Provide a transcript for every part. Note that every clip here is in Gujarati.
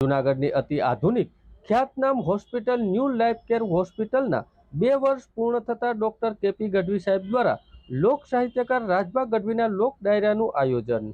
જૂનાગઢની અતિ આધુનિક ખ્યાતનામ હોસ્પિટલ ન્યૂ લાઈફ કેર હોસ્પિટલના બે વર્ષ પૂર્ણ થતા ડોક્ટર કેપી ગઢવી સાહેબ દ્વારા લોક સાહિત્યકાર રાજભા ગઢવીના લોક ડાયરાનું આયોજન.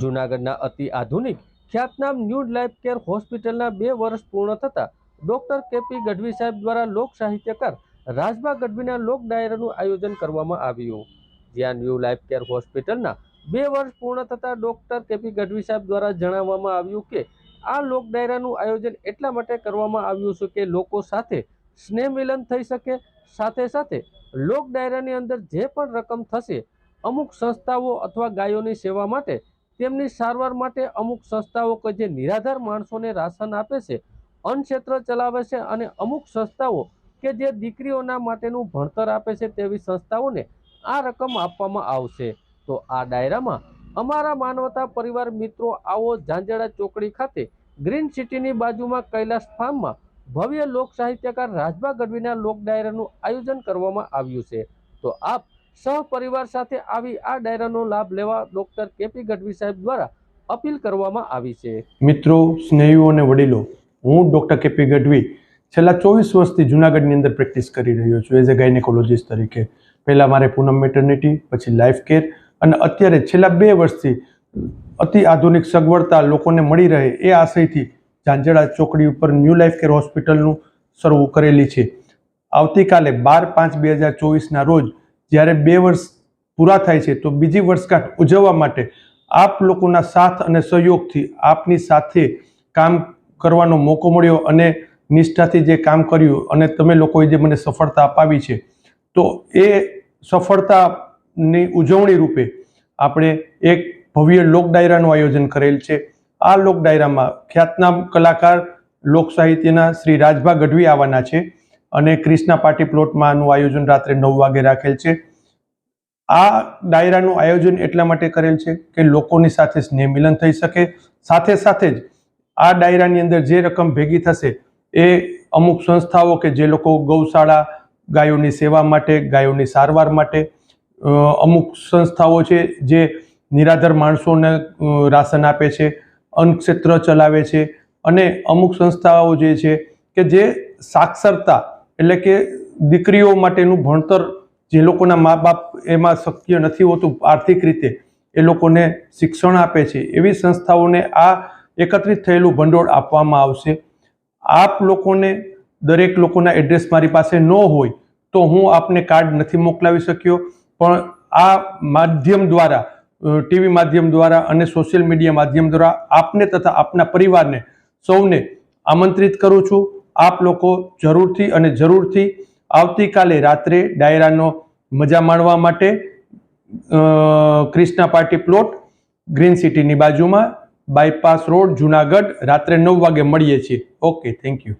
જૂનાગઢના અતિ આધુનિક ખ્યાતનામ ન્યૂ લાઈફ કેર હોસ્પિટલના બે વર્ષ પૂર્ણ થતા ડોક્ટર કેપી ગઢવી સાહેબ દ્વારા લોક સાહિત્યકાર રાજભા ગઢવીના લોક ડાયરાનું આયોજન કરવામાં આવ્યું. જ્યાં ન્યૂ લાઈફ કેર હોસ્પિટલના બે વર્ષ પૂર્ણ થતા ડૉક્ટર કેપી ગઢવી સાહેબ દ્વારા જણાવવામાં આવ્યું કે આ લોક ડાયરાનું આયોજન એટલા માટે કરવામાં આવ્યું છે કે લોકો સાથે સ્નેહ મિલન થઈ શકે, સાથે સાથે લોક ડાયરાની અંદર જે પણ રકમ થશે, અમુક સંસ્થાઓ અથવા ગાયોની સેવા માટે, તેમની સારવાર માટે અમુક સંસ્થાઓ કે જે નિરાધાર માણસોને રાશન આપે છે અન્નક્ષેત્ર ચલાવે છે અને અમુક સંસ્થાઓ કે જે દીકરીઓના માટેનું ભણતર આપે છે તેવી સંસ્થાઓને આ રકમ આપવામાં આવશે. તો આ ડાયરામાં અમારા માનવતા પરિવાર મિત્રો આવો ઝાંઝડા ચોકડી ખાતે ગ્રીન સિટીની બાજુમાં કૈલાસ ફાર્મમાં ભવ્ય લોક સાહિત્યકાર રાજભા ગઢવીના લોક ડાયરાનું આયોજન કરવામાં આવ્યું છે. તો આપ સહપરિવાર સાથે આવી આ ડાયરાનો લાભ લેવા ડોક્ટર કેપી ગઢવી સાહેબ દ્વારા અપીલ કરવામાં આવી છે. મિત્રો, સ્નેહીઓ અને વડીલો, હું ડૉક્ટર કેપી ગઢવી છેલ્લા ચોવીસ વર્ષથી જુનાગઢની અંદર પ્રેક્ટિસ કરી રહ્યો છું એઝ એ ગાયનેકોલોજીસ્ટ તરીકે. પહેલાં મારે પૂનમ મેટર્નિટી, પછી લાઈફ કેર અને અત્યારે છેલ્લા બે વર્ષથી અતિ આધુનિક સગવડતા લોકોને મળી રહે એ આશયથી ઝાંઝડા ચોકડી ઉપર ન્યૂ લાઈફ કેર હોસ્પિટલનું શરૂ કરેલી છે. આવતીકાલે બાર પાંચ બે હજાર ચોવીસના રોજ જ્યારે બે વર્ષ પૂરા થાય છે તો બીજી વર્ષગાંઠ ઉજવવા માટે આપ લોકોના સાથ અને સહયોગથી આપની સાથે કામ કરવાનો મોકો મળ્યો અને નિષ્ઠાથી જે કામ કર્યું અને તમે લોકોએ જે મને સફળતા અપાવી છે તો એ સફળતાની ઉજવણી રૂપે આપણે એક ભવ્ય લોક ડાયરાનું આયોજન કરેલ છે. આ લોક ડાયરામાં ખ્યાતનામ કલાકાર લોક સાહિત્યના શ્રી રાજભા ગઢવી આવવાના છે અને ક્રિષ્ના પાર્ટી પ્લોટમાં આનું આયોજન રાત્રે નવ વાગે રાખેલ છે. આ ડાયરાનું આયોજન એટલા માટે કરેલ છે કે લોકોની સાથે સ્નેહ મિલન થઈ શકે. સાથે સાથે જ આ ડાયરાની અંદર જે રકમ ભેગી થશે એ અમુક સંસ્થાઓ કે જે લોકો ગૌશાળા ગાયોની સેવા માટે, ગાયોની સારવાર માટે અમુક સંસ્થાઓ છે જે નિરાધાર માણસોને રાશન આપે છે ક્ષેત્ર ચલાવે છે અને અમુક સંસ્થાઓ જે છે કે જે સાક્ષરતા એટલે કે દીકરીઓ માટેનું ભણતર જે લોકોના મા બાપ એમાં શક્ય નથી હોતું આર્થિક રીતે, એ લોકોને શિક્ષણ આપે છે, એવી સંસ્થાઓને આ એકત્રિત થયેલું ભંડોળ આપવામાં આવશે. આપ લોકોને, દરેક લોકોના એડ્રેસ મારી પાસે ન હોય તો હું આપને કાર્ડ નથી મોકલાવી શક્યો. પણ આ માધ્યમ દ્વારા ટીવી માધ્યમ દ્વારા અને સોશિયલ મીડિયા માધ્યમ દ્વારા આપને તથા આપના પરિવારને સૌને આમંત્રિત કરું છું. આપ લોકો જરૂરથી અને જરૂરથી આવતીકાલે રાત્રે ડાયરાનો મજા માણવા માટે ક્રિષ્ના પાર્ટી પ્લોટ ગ્રીન સિટીની બાજુમાં, બાયપાસ રોડ, જુનાગઢ, રાત્રે નવ વાગે મળીએ છીએ. Okay, thank you.